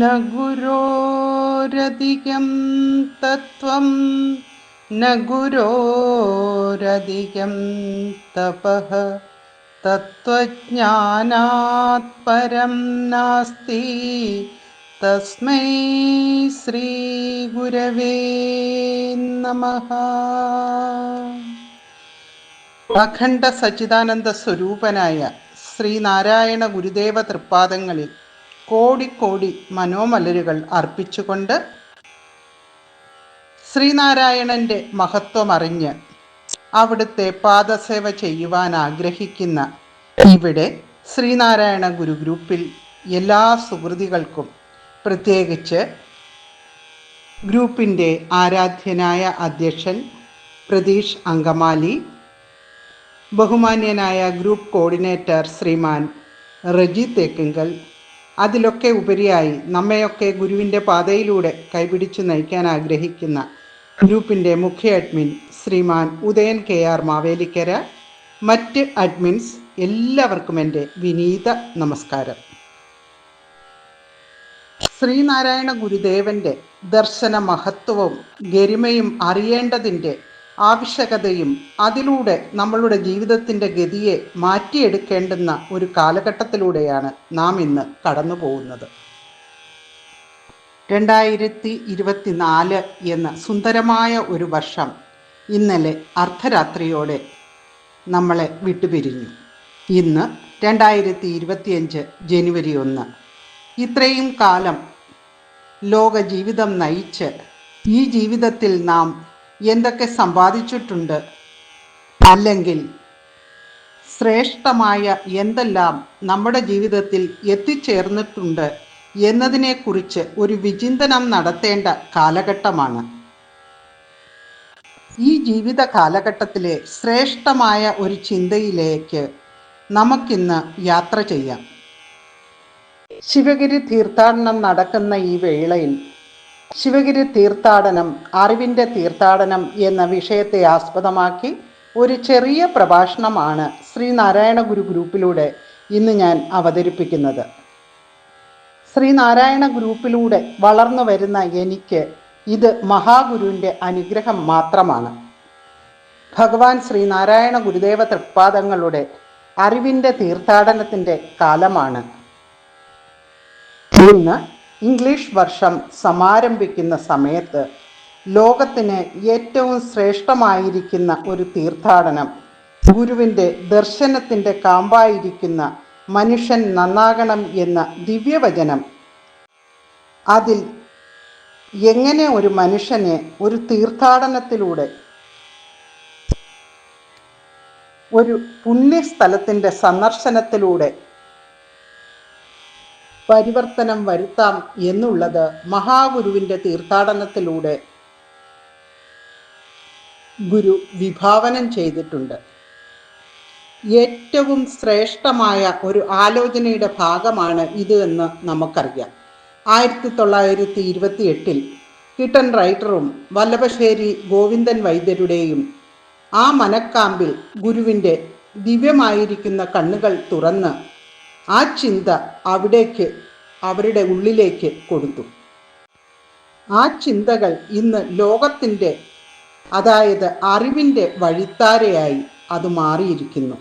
न गुरोरधिकं तत्त्वं न गुरोरधिकं तपः तत्त्वज्ञानात् परं नास्ति तस्मै ശ്രീഗുരവേ നമഃ അഖണ്ഡ സച്ചിദാനന്ദ സ്വരൂപനായ ശ്രീനാരായണ ഗുരുദേവ തൃപ്പാദങ്ങളിൽ കോടിക്കോടി മനോമലരുകൾ അർപ്പിച്ചുകൊണ്ട് ശ്രീനാരായണന്റെ മഹത്വമറിഞ്ഞ് അവിടുത്തെ പാദസേവ ചെയ്യുവാൻ ആഗ്രഹിക്കുന്ന ഇവിടെ ശ്രീനാരായണ ഗുരു ഗ്രൂപ്പിൽ എല്ലാ സുഹൃതികൾക്കും പ്രത്യേകിച്ച് ഗ്രൂപ്പിന്റെ ആരാധ്യനായ അധ്യക്ഷൻ പ്രതീഷ് അങ്കമാലി ബഹുമാന്യനായ ഗ്രൂപ്പ് കോർഡിനേറ്റർ ശ്രീമാൻ റജി തേക്കിങ്കൽ അതിലൊക്കെ ഉപരിയായി നമ്മയൊക്കെ ഗുരുവിന്റെ പാതയിലൂടെ കൈപിടിച്ചു നയിക്കാൻ ആഗ്രഹിക്കുന്ന ഗ്രൂപ്പിന്റെ മുഖ്യ admin Shriman Udayan K R Mavelikkara മറ്റ് അഡ്മിൻസ് എല്ലാവർക്കും എന്റെ വിനീത നമസ്കാരം. ശ്രീനാരായണ ഗുരുദേവന്റെ ദർശന മഹത്വവും ഗരിമയും അറിയേണ്ടതിന്റെ ആവശ്യകതയും അതിലൂടെ നമ്മളുടെ ജീവിതത്തിന്റെ ഗതിയെ മാറ്റിയെടുക്കേണ്ടുന്ന ഒരു കാലഘട്ടത്തിലൂടെയാണ് നാം ഇന്ന് കടന്നു പോകുന്നത് രണ്ടായിരത്തി ഇരുപത്തിനാല് എന്ന സുന്ദരമായ ഒരു വർഷം ഇന്നലെ അർദ്ധരാത്രിയോടെ നമ്മളെ വിട്ടുപിരിഞ്ഞു. ഇന്ന് രണ്ടായിരത്തി ഇരുപത്തിയഞ്ച് ജനുവരി ഒന്ന്. ഇത്രയും കാലം ലോക ജീവിതം നയിച്ച് ഈ ജീവിതത്തിൽ നാം എന്തൊക്കെ സമ്പാദിച്ചിട്ടുണ്ട്? അല്ലെങ്കിൽ ശ്രേഷ്ഠമായ എന്തെല്ലാം നമ്മുടെ ജീവിതത്തിൽ എത്തിച്ചേർന്നിട്ടുണ്ട് എന്നതിനെക്കുറിച്ച് ഒരു വിചിന്തനം നടത്തേണ്ട കാലഘട്ടമാണ്. ഈ ജീവിത കാലഘട്ടത്തിലെ ശ്രേഷ്ഠമായ ഒരു ചിന്തയിലേക്ക് നമുക്കിന്ന് യാത്ര ചെയ്യാം. ശിവഗിരി തീർത്ഥാടനം നടക്കുന്ന ഈ വേളയിൽ ശിവഗിരി തീർത്ഥാടനം അറിവിന്റെ തീർത്ഥാടനം എന്ന വിഷയത്തെ ആസ്പദമാക്കി ഒരു ചെറിയ പ്രഭാഷണമാണ് ശ്രീനാരായണ ഗുരു ഗ്രൂപ്പിലൂടെ ഇന്ന് ഞാൻ അവതരിപ്പിക്കുന്നത്. ശ്രീനാരായണ ഗ്രൂപ്പിലൂടെ വളർന്നു വരുന്ന എനിക്ക് ഇത് മഹാഗുരുവിന്റെ അനുഗ്രഹം മാത്രമാണ്. ഭഗവാൻ ശ്രീനാരായണ ഗുരുദേവ തൃപ്പാദങ്ങളുടെ അറിവിന്റെ തീർത്ഥാടനത്തിന്റെ കാലമാണ്. ഇന്ന് ഇംഗ്ലീഷ് വർഷം സമാരംഭിക്കുന്ന സമയത്ത് ലോകത്തിന് ഏറ്റവും ശ്രേഷ്ഠമായിരിക്കുന്ന ഒരു തീർത്ഥാടനം ഗുരുവിന്റെ ദർശനത്തിന്റെ കാമ്പായിരിക്കുന്ന മനുഷ്യൻ നന്നാകണം എന്ന ദിവ്യവചനം. അതിൽ എങ്ങനെ ഒരു മനുഷ്യനെ ഒരു തീർത്ഥാടനത്തിലൂടെ ഒരു പുണ്യസ്ഥലത്തിന്റെ സന്ദർശനത്തിലൂടെ പരിവർത്തനം വരുത്താം എന്നുള്ളത് മഹാഗുരുവിന്റെ തീർത്ഥാടനത്തിലൂടെ ഗുരു വിഭാവനം ചെയ്തിട്ടുണ്ട്. ഏറ്റവും ശ്രേഷ്ഠമായ ഒരു ആലോചനയുടെ ഭാഗമാണ് ഇത് എന്ന് നമുക്കറിയാം. ആയിരത്തി തൊള്ളായിരത്തി ഇരുപത്തി എട്ടിൽ കിട്ടൻ റൈറ്ററും വല്ലഭശ്ശേരി ഗോവിന്ദൻ വൈദ്യരുടെയും ആ മനക്കാമ്പിൽ ഗുരുവിന്റെ ദിവ്യമായിരിക്കുന്ന കണ്ണുകൾ തുറന്ന് ആ ചിന്ത അവിടേക്ക് അവരുടെ ഉള്ളിലേക്ക് കൊടുത്തു. ആ ചിന്തകൾ ഇന്ന് ലോകത്തിന്റെ അതായത് അറിവിന്റെ വഴിത്താരയായി അത് മാറിയിരിക്കുന്നു.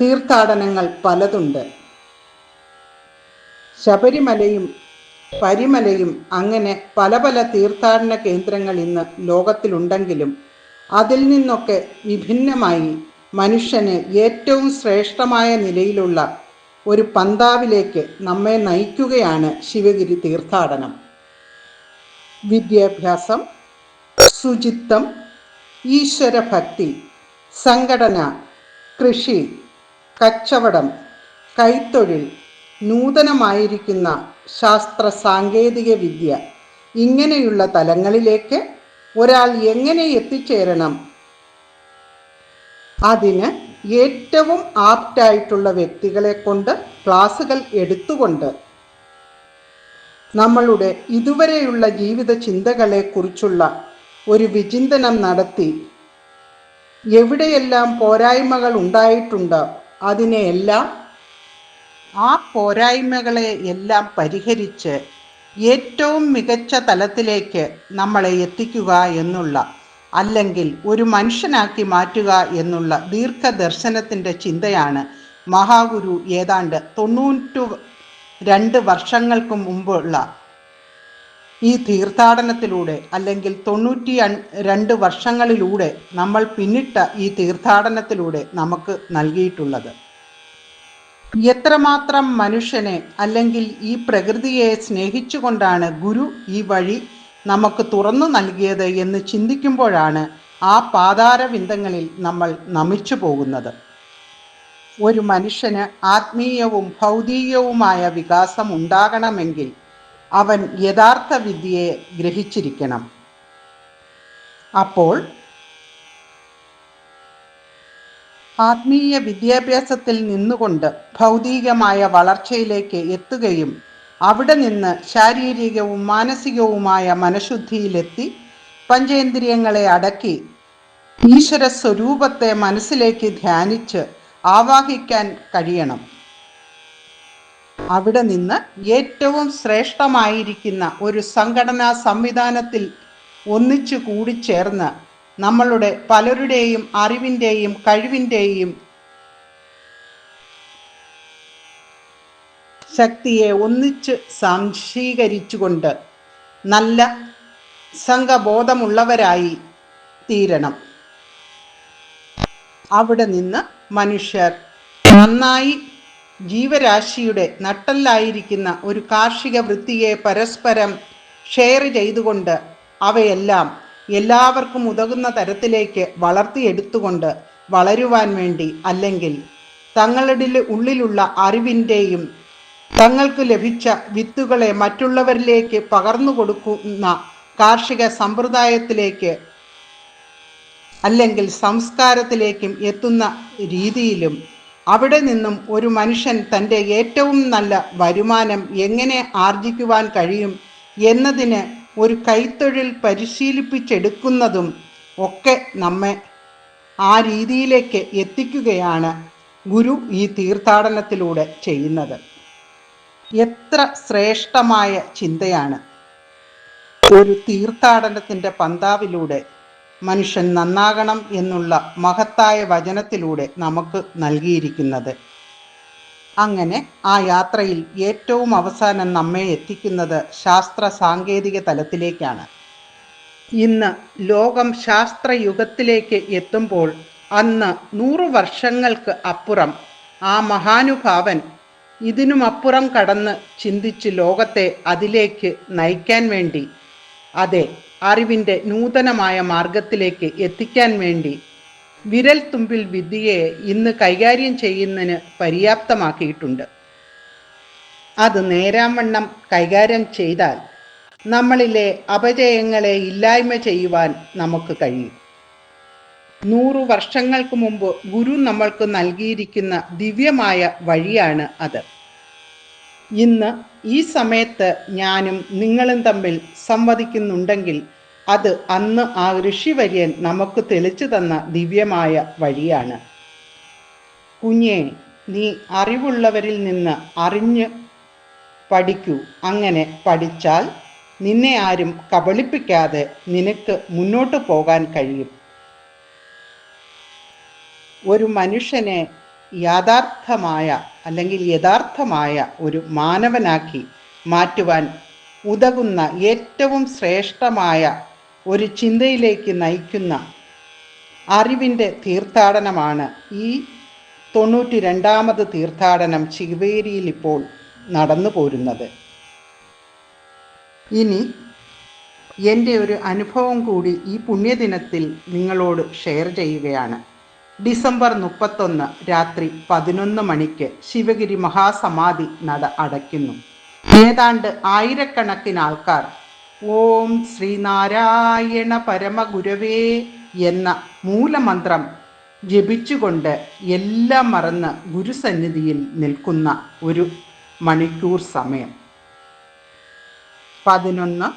തീർത്ഥാടനങ്ങൾ പലതുണ്ട്. ശബരിമലയും പരിമലയും അങ്ങനെ പല പല തീർത്ഥാടന കേന്ദ്രങ്ങൾ ഇന്ന് ലോകത്തിലുണ്ടെങ്കിലും അതിൽ നിന്നൊക്കെ വിഭിന്നമായി മനുഷ്യന് ഏറ്റവും ശ്രേഷ്ഠമായ നിലയിലുള്ള ഒരു പന്താവിലേക്ക് നമ്മെ നയിക്കുകയാണ് ശിവഗിരി തീർത്ഥാടനം. വിദ്യാഭ്യാസം ശുചിത്വം ഈശ്വരഭക്തി സംഘടന കൃഷി കച്ചവടം കൈത്തൊഴിൽ നൂതനമായിരിക്കുന്ന ശാസ്ത്ര സാങ്കേതിക വിദ്യ ഇങ്ങനെയുള്ള തലങ്ങളിലേക്ക് ഒരാൾ എങ്ങനെ എത്തിച്ചേരണം? അതിന് ഏറ്റവും ആപ്റ്റായിട്ടുള്ള വ്യക്തികളെ കൊണ്ട് ക്ലാസുകൾ എടുത്തുകൊണ്ട് നമ്മളുടെ ഇതുവരെയുള്ള ജീവിത ചിന്തകളെക്കുറിച്ചുള്ള ഒരു വിചിന്തനം നടത്തി എവിടെയെല്ലാം പോരായ്മകൾ ഉണ്ടായിട്ടുണ്ട് അതിനെയെല്ലാം ആ പോരായ്മകളെ എല്ലാം പരിഹരിച്ച് ഏറ്റവും മികച്ച തലത്തിലേക്ക് നമ്മളെ എത്തിക്കുക എന്നുള്ള അല്ലെങ്കിൽ ഒരു മനുഷ്യനാക്കി മാറ്റുക എന്നുള്ള ദീർഘദർശനത്തിന്റെ ചിന്തയാണ് മഹാഗുരു ഏതാണ്ട് തൊണ്ണൂറ്റു രണ്ട് വർഷങ്ങൾക്ക് മുമ്പുള്ള ഈ തീർത്ഥാടനത്തിലൂടെ അല്ലെങ്കിൽ തൊണ്ണൂറ്റി രണ്ട് വർഷങ്ങളിലൂടെ നമ്മൾ പിന്നിട്ട ഈ തീർത്ഥാടനത്തിലൂടെ നമുക്ക് നൽകിയിട്ടുള്ളത്. എത്രമാത്രം മനുഷ്യനെ അല്ലെങ്കിൽ ഈ പ്രകൃതിയെ സ്നേഹിച്ചുകൊണ്ടാണ് ഗുരു ഈ വഴി നമുക്ക് തുറന്നു നൽകിയത് എന്ന് ചിന്തിക്കുമ്പോഴാണ് ആ പാതാരവിന്ദങ്ങളിൽ നമ്മൾ നമിച്ചു പോകുന്നത്. ഒരു മനുഷ്യന് ആത്മീയവും ഭൗതികവുമായ വികാസം ഉണ്ടാകണമെങ്കിൽ അവൻ യഥാർത്ഥ വിദ്യയെ ഗ്രഹിച്ചിരിക്കണം. അപ്പോൾ ആത്മീയ വിദ്യാഭ്യാസത്തിൽ നിന്നുകൊണ്ട് ഭൗതികമായ വളർച്ചയിലേക്ക് എത്തുകയും അവിടെ നിന്ന് ശാരീരികവും മാനസികവുമായ മനഃശുദ്ധിയിലെത്തി പഞ്ചേന്ദ്രിയങ്ങളെ അടക്കി ഈശ്വര സ്വരൂപത്തെ മനസ്സിലേക്ക് ധ്യാനിച്ച് ആവാഹിക്കാൻ കഴിയണം. അവിടെ നിന്ന് ഏറ്റവും ശ്രേഷ്ഠമായിരിക്കുന്ന ഒരു സംഘടനാ സംവിധാനത്തിൽ ഒന്നിച്ചു കൂടിച്ചേർന്ന് നമ്മളുടെ പലരുടെയും അറിവിന്റെയും കഴിവിന്റെയും ശക്തിയെ ഒന്നിച്ച് സംശീകരിച്ചുകൊണ്ട് നല്ല സംഘബോധമുള്ളവരായി തീരണം. അവിടെ നിന്ന് മനുഷ്യർ നന്നായി ജീവരാശിയുടെ നട്ടല്ലായിരിക്കുന്ന ഒരു കാർഷിക വൃത്തിയെ പരസ്പരം ഷെയർ ചെയ്തുകൊണ്ട് അവയെല്ലാം എല്ലാവർക്കും ഉതകുന്ന തരത്തിലേക്ക് വളർത്തിയെടുത്തുകൊണ്ട് വളരുവാൻ വേണ്ടി അല്ലെങ്കിൽ തങ്ങളുടെ ഉള്ളിലുള്ള അറിവിന്റെയും തങ്ങൾക്ക് ലഭിച്ച വിത്തുകളെ മറ്റുള്ളവരിലേക്ക് പകർന്നു കൊടുക്കുന്ന കാർഷിക സമ്പ്രദായത്തിലേക്ക് അല്ലെങ്കിൽ സംസ്കാരത്തിലേക്കും എത്തുന്ന രീതിയിലും അവിടെ നിന്നും ഒരു മനുഷ്യൻ തന്റെ ഏറ്റവും നല്ല വരുമാനം എങ്ങനെ ആർജിക്കുവാൻ കഴിയും എന്നതിന് ഒരു കൈത്തൊഴിൽ പരിശീലിപ്പിച്ചെടുക്കുന്നതും ഒക്കെ നമ്മെ ആ രീതിയിലേക്ക് എത്തിക്കുകയാണ് ഗുരു ഈ തീർത്ഥാടനത്തിലൂടെ ചെയ്യുന്നത്. എത്ര ശ്രേഷ്ഠമായ ചിന്തയാണ്. ഒരു തീർത്ഥാടനത്തിന്റെ പന്താവിലൂടെ മനുഷ്യൻ നന്നാകണം എന്നുള്ള മഹത്തായ വചനത്തിലൂടെ നമുക്ക് നൽകിയിരിക്കുന്നത്. അങ്ങനെ ആ യാത്രയിൽ ഏറ്റവും അവസാനം നമ്മെ എത്തിക്കുന്നത് ശാസ്ത്ര സാങ്കേതിക തലത്തിലേക്കാണ്. ഇന്ന് ലോകം ശാസ്ത്രയുഗത്തിലേക്ക് എത്തുമ്പോൾ അന്ന് നൂറു വർഷങ്ങൾക്ക് അപ്പുറം ആ മഹാനുഭാവൻ ഇതിനുമപ്പുറം കടന്ന് ചിന്തിച്ച് ലോകത്തെ അതിലേക്ക് നയിക്കാൻ വേണ്ടി അതെ അറിവിന്റെ നൂതനമായ മാർഗത്തിലേക്ക് എത്തിക്കാൻ വേണ്ടി വിരൽ തുമ്പിൽ വിദ്യയെ ഇന്ന് കൈകാര്യം ചെയ്യുന്നതിന് പര്യാപ്തമാക്കിയിട്ടുണ്ട്. അത് നേരാവണ്ണം കൈകാര്യം ചെയ്താൽ നമ്മളിലെ അപജയങ്ങളെ ഇല്ലായ്മ ചെയ്യുവാൻ നമുക്ക് കഴിയും. നൂറു വർഷങ്ങൾക്ക് മുമ്പ് ഗുരു നമ്മൾക്ക് നൽകിയിരിക്കുന്ന ദിവ്യമായ വഴിയാണ് അത്. ഇന്ന് ഈ സമയത്ത് ഞാനും നിങ്ങളും തമ്മിൽ സംവദിക്കുന്നുണ്ടെങ്കിൽ അത് അന്ന് ആ ഋഷിവര്യൻ നമുക്ക് തെളിച്ചു തന്ന ദിവ്യമായ വഴിയാണ്. കുഞ്ഞെ നീ അറിവുള്ളവരിൽ നിന്ന് അറിഞ്ഞ് പഠിക്കൂ. അങ്ങനെ പഠിച്ചാൽ നിന്നെ ആരും കബളിപ്പിക്കാതെ നിനക്ക് മുന്നോട്ട് പോകാൻ കഴിയും. ഒരു മനുഷ്യനെ യാഥാർത്ഥമായ അല്ലെങ്കിൽ യഥാർത്ഥമായ ഒരു മാനവനാക്കി മാറ്റുവാൻ ഉതകുന്ന ഏറ്റവും ശ്രേഷ്ഠമായ ഒരു ചിന്തയിലേക്ക് നയിക്കുന്ന അറിവിന്റെ തീർത്ഥാടനമാണ് ഈ തൊണ്ണൂറ്റി രണ്ടാമത് തീർത്ഥാടനം ചിവേരിയിൽ ഇപ്പോൾ നടന്നു പോരുന്നത്. ഇനി എന്റെ ഒരു അനുഭവം കൂടി ഈ പുണ്യദിനത്തിൽ നിങ്ങളോട് ഷെയർ ചെയ്യുകയാണ്. ഡിസംബർ മുപ്പത്തൊന്ന് രാത്രി പതിനൊന്ന് മണിക്ക് ശിവഗിരി മഹാസമാധി നട അടയ്ക്കുന്നു. ഏതാണ്ട് ആയിരക്കണക്കിന് ആൾക്കാർ ഓം ശ്രീനാരായണ പരമഗുരവേ എന്ന മൂലമന്ത്രം ജപിച്ചുകൊണ്ട് എല്ലാം മറന്ന് ഗുരുസന്നിധിയിൽ നിൽക്കുന്ന ഒരു മണിക്കൂർ സമയം. പതിനൊന്ന്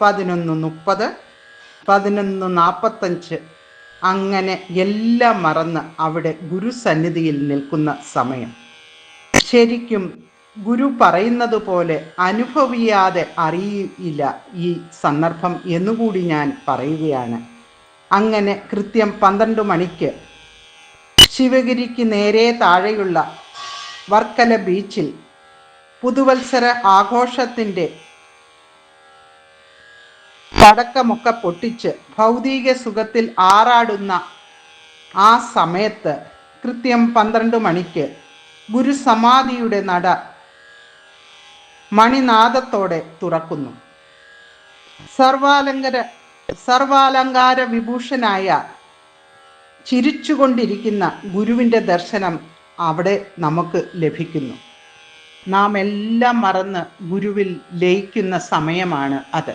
പതിനൊന്ന് മുപ്പത് പതിനൊന്ന് നാൽപ്പത്തഞ്ച് അങ്ങനെ എല്ലാം മറന്ന് അവിടെ ഗുരുസന്നിധിയിൽ നിൽക്കുന്ന സമയം. ശരിക്കും ഗുരു പറയുന്നത് പോലെ അനുഭവിയാതെ അറിയില്ല ഈ സന്ദർഭം എന്നുകൂടി ഞാൻ പറയുകയാണ്. അങ്ങനെ കൃത്യം പന്ത്രണ്ട് മണിക്ക് ശിവഗിരിക്ക് നേരെ താഴെയുള്ള വർക്കല ബീച്ചിൽ പുതുവത്സര ആഘോഷത്തിന്റെ പടക്കമൊക്കെ പൊട്ടിച്ച് ഭൗതിക സുഖത്തിൽ ആറാടുന്ന ആ സമയത്ത് കൃത്യം പന്ത്രണ്ട് മണിക്ക് ഗുരുസമാധിയുടെ നട മണിനാദത്തോടെ തുറക്കുന്നു. സർവാലങ്കര സർവാലങ്കാര വിഭൂഷനായ ചിരിച്ചുകൊണ്ടിരിക്കുന്ന ഗുരുവിന്റെ ദർശനം അവിടെ നമുക്ക് ലഭിക്കുന്നു. നാം എല്ലാം മറന്ന് ഗുരുവിൽ ലയിക്കുന്ന സമയമാണ് അത്.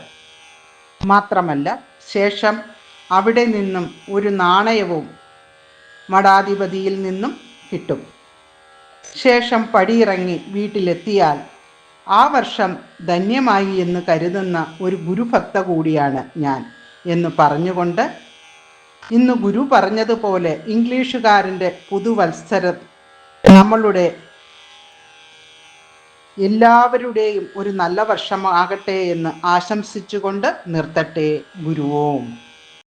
മാത്രമല്ല ശേഷം അവിടെ നിന്നും ഒരു നാണയവും മഠാധിപതിയിൽ നിന്നും കിട്ടും. ശേഷം പടിയിറങ്ങി വീട്ടിലെത്തിയാൽ ആ വർഷം ധന്യമായി എന്ന് കരുതുന്ന ഒരു ഗുരുഭക്ത കൂടിയാണ് ഞാൻ എന്ന് പറഞ്ഞുകൊണ്ട് ഇന്ന് ഗുരു പറഞ്ഞതുപോലെ ഇംഗ്ലീഷുകാരന്റെ പുതുവത്സരം നമ്മളുടെ എല്ലാവരുടെയും ഒരു നല്ല വർഷമാകട്ടെ എന്ന് ആശംസിച്ചുകൊണ്ട് നിർത്തട്ടെ ഗുരുവോം.